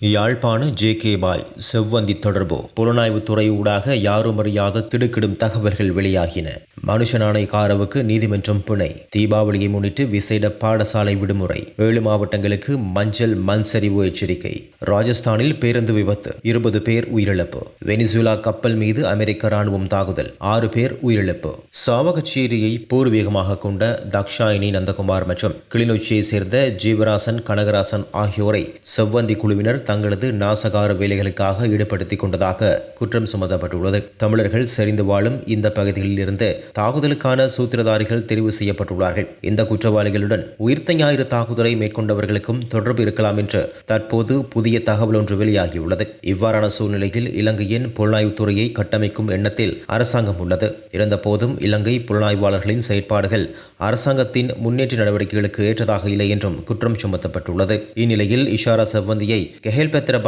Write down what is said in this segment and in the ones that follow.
யாழ்ப்பாண J K பாய் செவ்வந்தி தொடர்பு. புலனாய்வுத்துறை ஊடாக யாரும் அறியாத திடுக்கிடும் தகவல்கள் வெளியாகின. மனுஷனானை காரவுக்கு நீதிமன்றம் பிணை. தீபாவளியை முன்னிட்டு விசேட பாடசாலை விடுமுறை. ஏழு மாவட்டங்களுக்கு மஞ்சள் மண் சரிவு எச்சரிக்கை. ராஜஸ்தானில் பேருந்து விபத்து. இருபது பேர் உயிரிழப்பு. வெனிசுலா கப்பல் மீது அமெரிக்க ராணுவம் தாக்குதல். ஆறு பேர் உயிரிழப்பு. சாவகச்சேரியை பூர்வீகமாக கொண்ட தக்ஷாயினி நந்தகுமார் மற்றும் கிளிநொச்சியை சேர்ந்த ஜீவராசன் கனகராசன் ஆகியோரை செவ்வந்தி குழுவினர் தங்களது நாசகார வேலைகளுக்காக ஈடுபடுத்திக் கொண்டதாக குற்றம் சுமத்தப்பட்டுள்ளது. தமிழர்கள் செறிந்து வாழும் இந்த பகுதிகளில் இருந்து தாக்குதலுக்கான சூத்திரதாரிகள் தெரிவு செய்யப்பட்டுள்ளார்கள். இந்த குற்றவாளிகளுடன் உயிர்த்த ஞாயிறு தாக்குதலை மேற்கொண்டவர்களுக்கும் தொடர்பு இருக்கலாம் என்று தற்போது புதிய தகவல் ஒன்று வெளியாகியுள்ளது. இவ்வாறான சூழ்நிலையில் இலங்கையின் புலனாய்வுத்துறையை கட்டமைக்கும் எண்ணத்தில் அரசாங்கம் உள்ளது. இருந்தபோதும் இலங்கை புலனாய்வாளர்களின் செயற்பாடுகள் அரசாங்கத்தின் முன்னேற்ற நடவடிக்கைகளுக்கு ஏற்றதாக இல்லை என்றும் குற்றம் சுமத்தப்பட்டுள்ளது. இந்நிலையில் இஷாரா செவ்வந்தியை கெஹ பெத்ர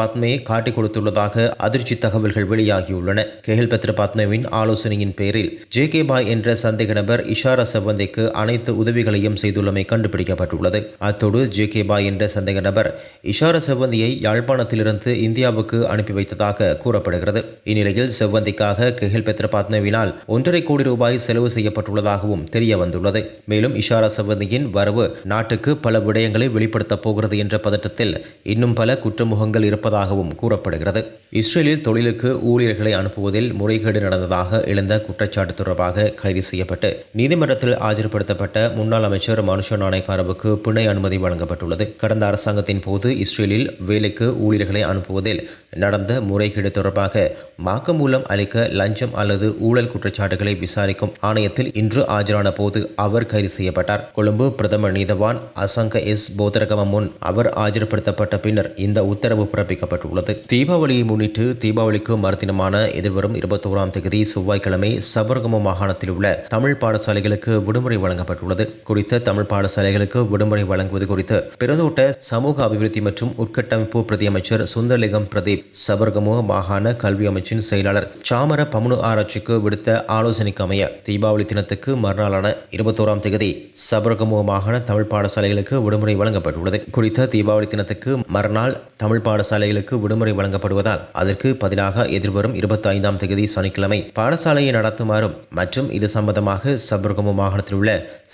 காட்டிக் கொடுத்துள்ளதாக அதிர்ச்சி தகவல்கள் வெளியாகியுள்ளன. கெஹல் பாத்மேவின் ஆலோசனையின் பேரில் ஜே கே பாய் என்ற சந்தேக நபர் இஷாரா செவ்வந்திக்கு அனைத்து உதவிகளையும் செய்துள்ளமை கண்டுபிடிக்கப்பட்டுள்ளது. அத்தோடு ஜே கே பாய் என்ற சந்தேக நபர் இஷாரா செவ்வந்தியை யாழ்ப்பாணத்திலிருந்து இந்தியாவுக்கு அனுப்பி வைத்ததாக கூறப்படுகிறது. இந்நிலையில் செவ்வந்திக்காக கெஹில் பாத்மேவினால் ஒன்றரை கோடி ரூபாய் செலவு செய்யப்பட்டுள்ளதாகவும் தெரிய வந்துள்ளது மேலும் இஷாரா செவ்வந்தியின் வரவு நாட்டுக்கு பல விடயங்களை வெளிப்படுத்தப் போகிறது என்ற பதட்டத்தில் இன்னும் பல குற்றமுக குற்றமுகங்கள் இருப்பதாகவும் கூறப்படுகிறது. இஸ்ரேலில் தொழிலுக்கு ஊழியர்களை அனுப்புவதில் முறைகேடு நடந்ததாக எழுந்த குற்றச்சாட்டு தொடர்பாக கைது செய்யப்பட்டு நீதிமன்றத்தில் ஆஜர்படுத்தப்பட்ட முன்னாள் அமைச்சர் மனுஷ நாணயக்காரவுக்கு பிணை அனுமதி வழங்கப்பட்டுள்ளது. கடந்த அரசாங்கத்தின் போது இஸ்ரேலில் வேலைக்கு ஊழியர்களை அனுப்புவதில் நடந்த முறைகேடு தொடர்பாக வாக்குமூலம் அளிக்க லஞ்சம் அல்லது ஊழல் குற்றச்சாட்டுகளை விசாரிக்கும் ஆணையத்தில் இன்று ஆஜரான போது அவர் கைது செய்யப்பட்டார். கொழும்பு பிரதமர் நீதவான் அசங்க எஸ். போதரகம முன் அவர் ஆஜர்படுத்தப்பட்ட பின்னர் இந்த உத்தரவு பிறப்பிக்கப்பட்டுள்ளது. தீபாவளியை முன்னிட்டு தீபாவளிக்கு மறுதினமான எதிர்வரும் இருபத்தோராம் தேதி செவ்வாய்க்கிழமை சபரகம மாகாணத்தில் உள்ள தமிழ் பாடசாலைகளுக்கு விடுமுறை வழங்கப்பட்டுள்ளது. குறித்த தமிழ் பாடசாலைகளுக்கு விடுமுறை வழங்குவது குறித்து பிறந்தோட்ட சமூக அபிவிருத்தி மற்றும் உட்கட்டமைப்பு பிரதியமைச்சர் சுந்தரலிங்கம் பிரதீப் சபர்கமுக மாகாண கல்வி அமைச்சின் செயலாளர் சாமர பமுனு ஆராய்ச்சிக்கு விடுத்த ஆலோசனைக்கு அமைய தீபாவளி தினத்துக்கு மறுநாளான இருபத்தோராம் தேதி சபர்கமுக மாகாண தமிழ் பாடசாலைகளுக்கு விடுமுறை வழங்கப்பட்டுள்ளது. குறித்த தீபாவளி தினத்துக்கு மறுநாள் தமிழ் பாடசாலைகளுக்கு விடுமுறை வழங்கப்படுவதால் அதற்கு பதிலாக எதிர்வரும் இருபத்தி ஐந்தாம் தேதி சனிக்கிழமை பாடசாலையை நடத்துமாறும் மற்றும் இது சம்பந்தமாக சபர்கமு மாகாணத்தில் உள்ள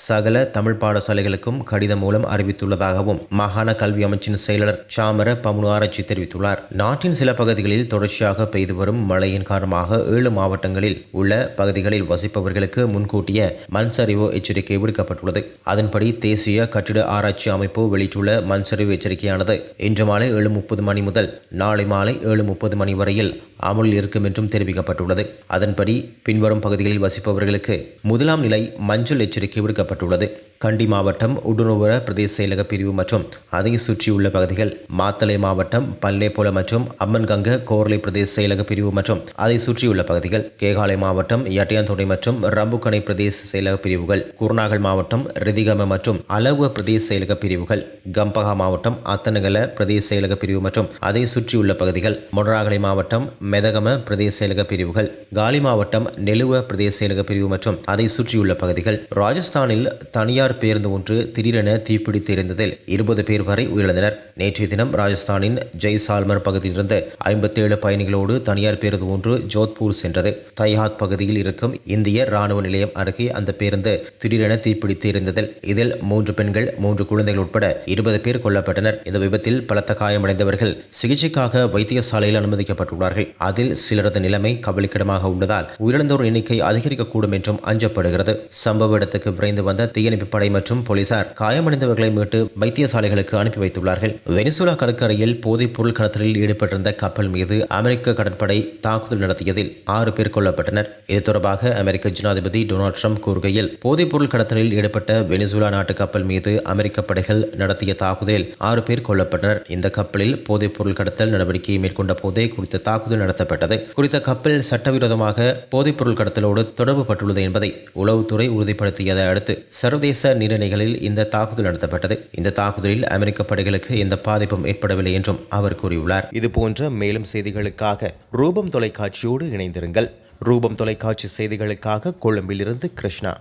சகல தமிழ் பாடசாலைகளுக்கும் கடிதம் மூலம் அறிவித்துள்ளதாகவும் மாகாண கல்வி அமைச்சின் செயலாளர் சாமர பமுனு ஆராய்ச்சி தெரிவித்துள்ளார். நாட்டின் சில பகுதிகளில் தொடர்ச்சியாக பெய்து வரும் மழையின் காரணமாக ஏழு மாவட்டங்களில் உள்ள பகுதிகளில் வசிப்பவர்களுக்கு முன்கூட்டிய மண் சரிவு எச்சரிக்கை விடுக்கப்பட்டுள்ளது. அதன்படி தேசிய கட்டிட ஆராய்ச்சி அமைப்பு வெளியிட்டுள்ள மண் சரிவு எச்சரிக்கையானது இன்று மாலை ஏழு முப்பது மணி முதல் நாளை மாலை ஏழு முப்பது மணி வரையில் அமலில் இருக்கும் என்றும் தெரிவிக்கப்பட்டுள்ளது. அதன்படி பின்வரும் பகுதிகளில் வசிப்பவர்களுக்கு முதலாம் நிலை மஞ்சள் எச்சரிக்கை விடுக்கப்பட்டுள்ளது. கண்டி மாவட்டம் உடுநுவர பிரதேச செயலக பிரிவு மற்றும் அதை சுற்றியுள்ள பகுதிகள் மாத்தளை மாவட்டம் பல்லேபோல மற்றும் அம்மன்கங்க கோர்லை பிரதேச செயலக பிரிவு மற்றும் அதை சுற்றியுள்ள பகுதிகள் கேகாலை மாவட்டம் எட்டையாந்தோடை மற்றும் ரம்புக்கணை பிரதேச செயலக பிரிவுகள் குருநாகல் மாவட்டம் ரிதிகம மற்றும் அளவ பிரதேச செயலக பிரிவுகள் கம்பகா மாவட்டம் அத்தனகல பிரதேச செயலக பிரிவு மற்றும் அதை சுற்றியுள்ள பகுதிகள் மொடராகலை மாவட்டம் மெதகம பிரதேச செயலக பிரிவுகள் காலி மாவட்டம் நெலுவ பிரதேச செயலக பிரிவு மற்றும் அதை சுற்றியுள்ள பகுதிகள் ராஜஸ்தானில் தனியார் பேருந்து ஒன்று திடீரென தீப்பிடித்து எரிந்ததில் இருபது பேர் வரை உயிரிழந்தனர். நேற்றைய தினம் ராஜஸ்தானின் ஜெய்சால்மர் பகுதியிலிருந்து ஐம்பத்தேழு பயணிகளோடு தனியார் பேருந்து ஒன்று ஜோத்பூர் சென்றது. தைஹாத் பகுதியில் இருக்கும் இந்திய ராணுவ நிலையம் அருகே அந்த பேருந்து திடீரென தீப்பிடித்து எரிந்ததில் இதில் மூன்று பெண்கள் மூன்று குழந்தைகள் உட்பட இருபது பேர் கொல்லப்பட்டனர். இந்த விபத்தில் பலத்த காயமடைந்தவர்கள் சிகிச்சைக்காக வைத்தியசாலையில் அனுமதிக்கப்பட்டுள்ளார்கள். அதில் சிலரது நிலைமை கவலைக்கிடமாக உள்ளதால் உயிரிழந்தோர் எண்ணிக்கை அதிகரிக்கக்கூடும் என்றும் அஞ்சப்படுகிறது. சம்பவ இடத்துக்கு விரைந்து வந்த தீயணைப்பு படை மற்றும் போலீசார் காயமடைந்தவர்களை மீட்டு வைத்தியசாலைகளுக்கு அனுப்பி வைத்துள்ளார்கள். வெனிசுலா கடற்கரையில் போதைப் பொருள் கடத்தலில் ஈடுபட்டிருந்த கப்பல் மீது அமெரிக்க கடற்படை தாக்குதல் நடத்தியதில் ஆறு பேர் கொல்லப்பட்டனர். இது தொடர்பாக அமெரிக்க ஜனாதிபதி டொனால்ட் ட்ரம்ப் கூறுகையில் போதைப் பொருள் கடத்தலில் ஈடுபட்ட வெனிசுலா நாட்டு கப்பல் மீது அமெரிக்க படைகள் நடத்திய தாக்குதலில் ஆறு பேர் கொல்லப்பட்டனர். இந்த கப்பலில் போதைப் பொருள் கடத்தல் நடவடிக்கையை மேற்கொண்ட போதே குறித்த தாக்குதல் நடத்தப்பட்டது. குறித்த கப்பல் சட்டவிரோதமாக போதைப் பொருள் கடத்தலோடு தொடர்பு பட்டுள்ளது என்பதை உளவுத்துறை உறுதிப்படுத்தியதை அடுத்து சர்வதேச நீரிணைகளில் இந்த தாக்குதல் நடத்தப்பட்டது. இந்த தாக்குதலில் அமெரிக்க படைகளுக்கு எந்த பாதிப்பும் ஏற்படவில்லை என்றும் அவர் கூறியுள்ளார். இது போன்ற மேலும் செய்திகளுக்காக ரூபம் தொலைக்காட்சியோடு இணைந்திருங்கள். ரூபம் தொலைக்காட்சி செய்திகளுக்காக கொழும்பிலிருந்து கிருஷ்ணா.